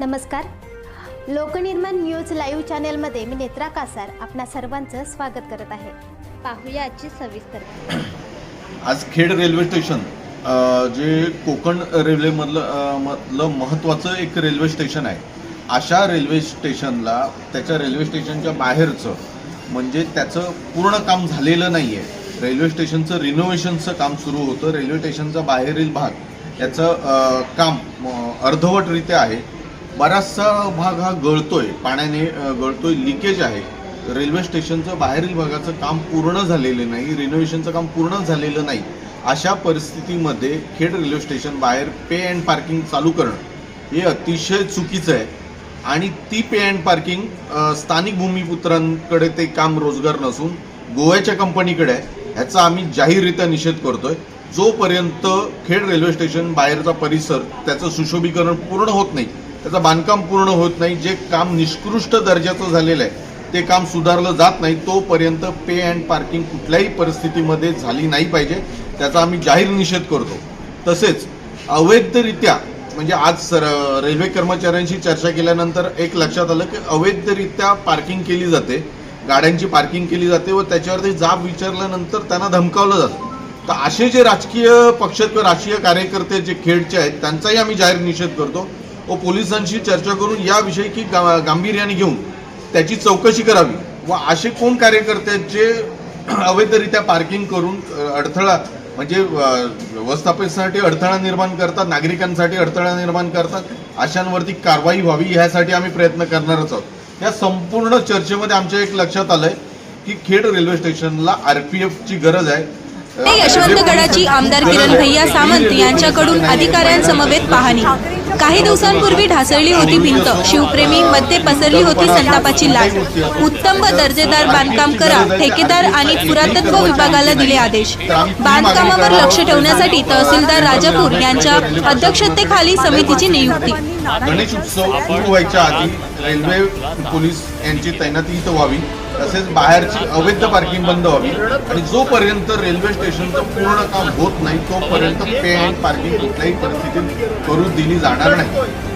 नमस्कार. Loknirman news live चॅनेलमध्ये मी नेत्रा कासार आपणा सर्वांचं स्वागत करत आहे. पाहूया आजची सविस्तर आज खेड रेल्वे स्टेशन अ, जे कोकण रेल्वेमधलं अ, मधलं महत्त्वाचं एक रेल्वे स्टेशन आहे. अशा रेल्वे स्टेशनला त्याच्या रेल्वे स्टेशनच्या बाहेरचं म्हणजे त्याचं पूर्ण काम झालेलं नाही आहे रेल्वे स्टेशनचं रिनोव्हेशनचं काम सुरू होतं. रेल्वे स्टेशनचा बाहेरील भाग याचं अ, काम अ, अर्धवटरित्या आहे. बराचसा भाग हा गळतोय पाण्याने गळतोय लिकेज आहे. रेल्वे स्टेशनचं बाहेरील भागाचं काम पूर्ण झालेलं नाही रिनोव्हेशनचं काम पूर्ण झालेलं नाही. अशा परिस्थितीमध्ये खेड रेल्वे स्टेशन बाहेर पे अँड पार्किंग चालू करणं हे अतिशय चुकीचं आहे. आणि ती पे अँड पार्किंग स्थानिक भूमिपुत्रांकडे ते काम रोजगार नसून गोव्याच्या कंपनीकडे आहे. ह्याचा आम्ही जाहीररित्या निषेध करतोय. जोपर्यंत खेड रेल्वे स्टेशन बाहेरचा परिसर त्याचं सुशोभीकरण पूर्ण होत नाही त्याचं बांधकाम पूर्ण होत नाही. जे काम निष्कृष्ट दर्जाचं झालेलं आहे ते काम सुधारलं जात नाही. तोपर्यंत पे अँड पार्किंग कुठल्याही परिस्थितीमध्ये झाली नाही पाहिजे. त्याचा आम्ही जाहीर निषेध करतो. तसेच अवैधरित्या म्हणजे आज सर रेल्वे कर्मचाऱ्यांशी चर्चा केल्यानंतर एक लक्षात आलं की अवैधरित्या पार्किंग केली जाते. गाड्यांची पार्किंग केली जाते व त्याच्यावरती जाब विचारल्यानंतर त्यांना धमकावलं जातं. तर असे जे राजकीय पक्ष किंवा राजकीय कार्यकर्ते जे खेडचे आहेत त्यांचाही आम्ही जाहीर निषेध करतो. व पोलिसांशी चर्चा करून याविषयी की गा गांभीर्याने घेऊन त्याची चौकशी करावी. व असे कोण कार्यकर्ते आहेत जे अवैधरित्या पार्किंग करून अडथळा म्हणजे अ, व्यवस्थापनासाठी अडथळा निर्माण करतात नागरिकांसाठी अडथळा निर्माण करतात अशांवरती कारवाई व्हावी ह्यासाठी आम्ही प्रयत्न करणारच आहोत. या संपूर्ण चर्चेमध्ये आमच्या एक लक्षात आलंय की खेड रेल्वे स्टेशनला आरपीएफची गरज आहे. यशवंत गडाची आमदार किरण भैया सामंत यांच्याकडून अधिकाऱ्यांसमवेत पाहणी. काही दिवसांपूर्वी ढासळली होती भिंत. शिवप्रेमी मध्ये पसरली होती संतापाची लाट. उत्तम व दर्जेदार बांधकाम करा ठेकेदार आणि पुरातत्व विभागाला दिले आदेश. बांधकामावर लक्ष ठेवण्यासाठी तहसीलदार राजापूर यांच्या अध्यक्षतेखाली समितीची नियुक्ती. गणेश उत्सव व्हायच्या आधी रेल्वे पोलीस यांची तैनाती इथं व्हावी. तसेच बाहेरची अवैध पार्किंग बंद व्हावी. आणि जोपर्यंत रेल्वे स्टेशनचं पूर्ण काम होत नाही तोपर्यंत पे अँड पार्किंग कुठल्याही परिस्थितीत करू दिली जाणार नाही.